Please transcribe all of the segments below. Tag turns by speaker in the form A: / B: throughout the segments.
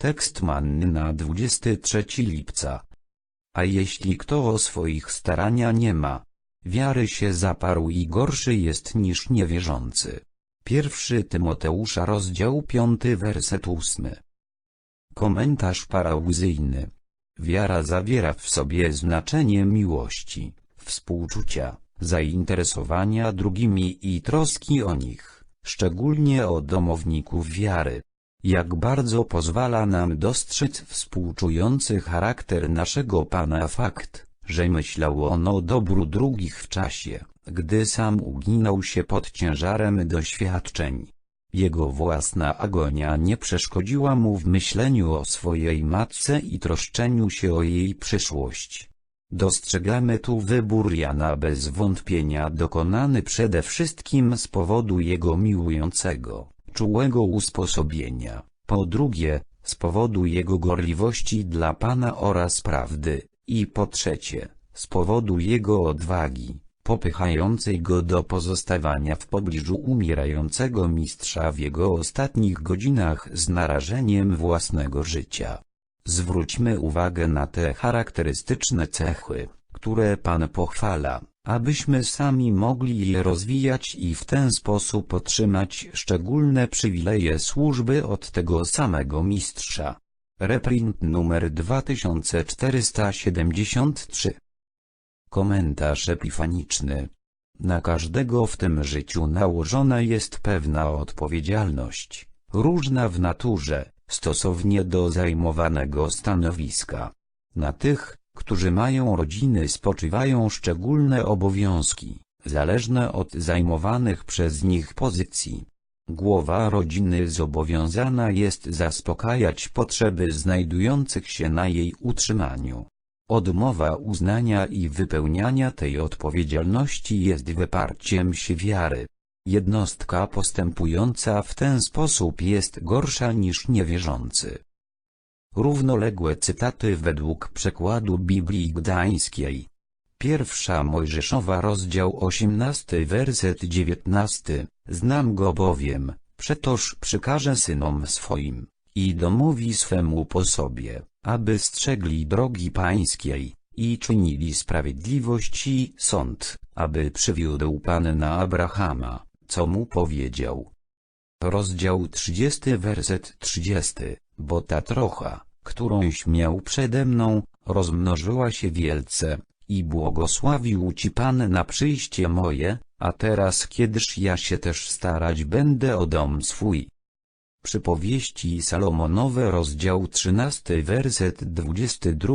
A: Tekst manny na 23 lipca. A jeśli kto o swoich starania nie ma, wiary się zaparł i gorszy jest niż niewierzący. Pierwszy Tymoteusza rozdział 5 werset 8. Komentarz parauzyjny. Wiara zawiera w sobie znaczenie miłości, współczucia, zainteresowania drugimi i troski o nich, szczególnie o domowników wiary. Jak bardzo pozwala nam dostrzec współczujący charakter naszego Pana fakt, że myślał on o dobru drugich w czasie, gdy sam uginał się pod ciężarem doświadczeń. Jego własna agonia nie przeszkodziła mu w myśleniu o swojej matce i troszczeniu się o jej przyszłość. Dostrzegamy tu wybór Jana bez wątpienia dokonany przede wszystkim z powodu jego miłującego, czułego usposobienia, po drugie, z powodu jego gorliwości dla Pana oraz prawdy, i po trzecie, z powodu jego odwagi, popychającej go do pozostawania w pobliżu umierającego mistrza w jego ostatnich godzinach z narażeniem własnego życia. Zwróćmy uwagę na te charakterystyczne cechy, które Pan pochwala, abyśmy sami mogli je rozwijać i w ten sposób otrzymać szczególne przywileje służby od tego samego mistrza. Reprint numer 2473 Komentarz epifaniczny Na każdego w tym życiu nałożona jest pewna odpowiedzialność, różna w naturze, stosownie do zajmowanego stanowiska. Na tych, którzy mają rodziny spoczywają szczególne obowiązki, zależne od zajmowanych przez nich pozycji. Głowa rodziny zobowiązana jest zaspokajać potrzeby znajdujących się na jej utrzymaniu. Odmowa uznania i wypełniania tej odpowiedzialności jest wyparciem się wiary. Jednostka postępująca w ten sposób jest gorsza niż niewierzący. Równoległe cytaty według przekładu Biblii Gdańskiej. Pierwsza Mojżeszowa rozdział 18 werset 19 Znam go bowiem, przetoż przykaże synom swoim, i domowi swemu po sobie, aby strzegli drogi pańskiej, i czynili sprawiedliwość i sąd, aby przywiódł Pan na Abrahama, co mu powiedział. Rozdział 30 werset 30 bo ta trocha, którąś miał przede mną, rozmnożyła się wielce, i błogosławił Ci Pan na przyjście moje, a teraz kiedyż ja się też starać będę o dom swój. Przypowieści Salomonowe rozdział 13 werset 22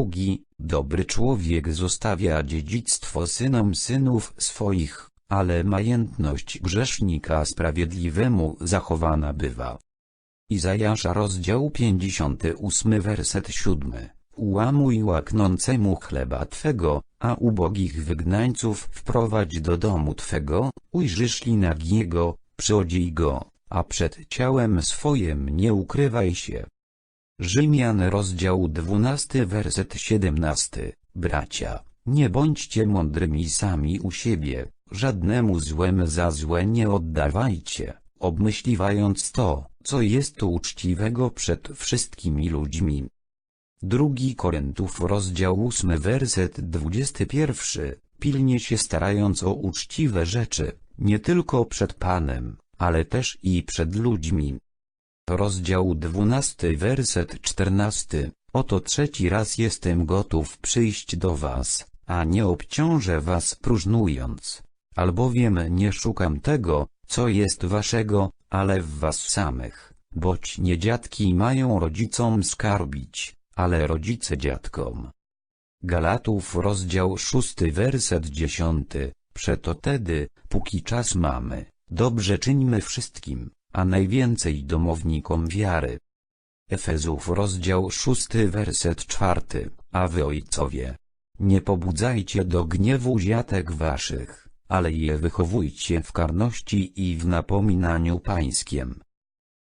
A: Dobry człowiek zostawia dziedzictwo synom synów swoich, ale majętność grzesznika sprawiedliwemu zachowana bywa. Izajasza rozdział 58 werset 7 Ułamuj łaknącemu chleba Twego, a ubogich wygnańców wprowadź do domu Twego, ujrzysz li nagiego, przyodziej go, a przed ciałem swojem nie ukrywaj się. Rzymian rozdział 12 werset 17 Bracia, nie bądźcie mądrymi sami u siebie, żadnemu złem za złe nie oddawajcie, obmyśliwając to, co jest uczciwego przed wszystkimi ludźmi. Drugi Koryntów rozdział 8 werset 21 Pilnie się starając o uczciwe rzeczy, nie tylko przed Panem, ale też i przed ludźmi. Rozdział 12 werset 14 Oto trzeci raz jestem gotów przyjść do was, a nie obciążę was próżnując. Albowiem nie szukam tego, co jest waszego, ale w was samych, boć nie dziadki mają rodzicom skarbić, ale rodzice dziadkom. Galatów rozdział 6 werset 10 Przeto tedy, póki czas mamy, dobrze czyńmy wszystkim, a najwięcej domownikom wiary. Efezów rozdział 6 werset 4 A wy ojcowie, nie pobudzajcie do gniewu ziatek waszych, ale je wychowujcie w karności i w napominaniu pańskiem.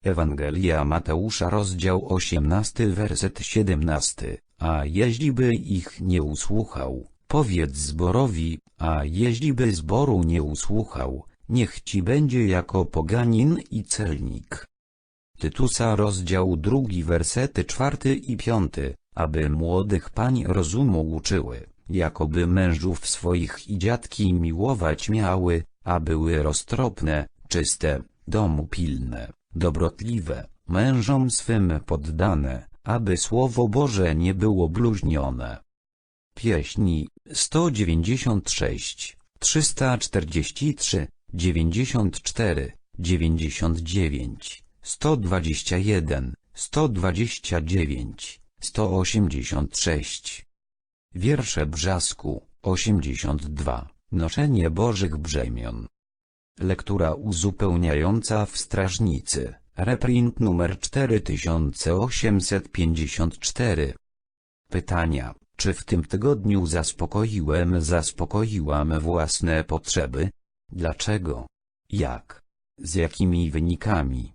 A: Ewangelia Mateusza rozdział 18 werset 17 A jeźliby ich nie usłuchał, powiedz zborowi, a jeźliby zboru nie usłuchał, niech ci będzie jako poganin i celnik. Tytusa rozdział drugi wersety czwarty i piąty, aby młodych pań rozumu uczyły, jakoby mężów swoich i dziadki miłować miały, a były roztropne, czyste, domu pilne, dobrotliwe, mężom swym poddane, aby Słowo Boże nie było bluźnione. Pieśni 196, 343, 94, 99, 121, 129, 186. Wiersze Brzasku 82. Noszenie Bożych brzemion. Lektura uzupełniająca w Strażnicy. Reprint numer 4854. Pytania. Czy w tym tygodniu zaspokoiłem, zaspokoiłam własne potrzeby? Dlaczego? Jak? Z jakimi wynikami?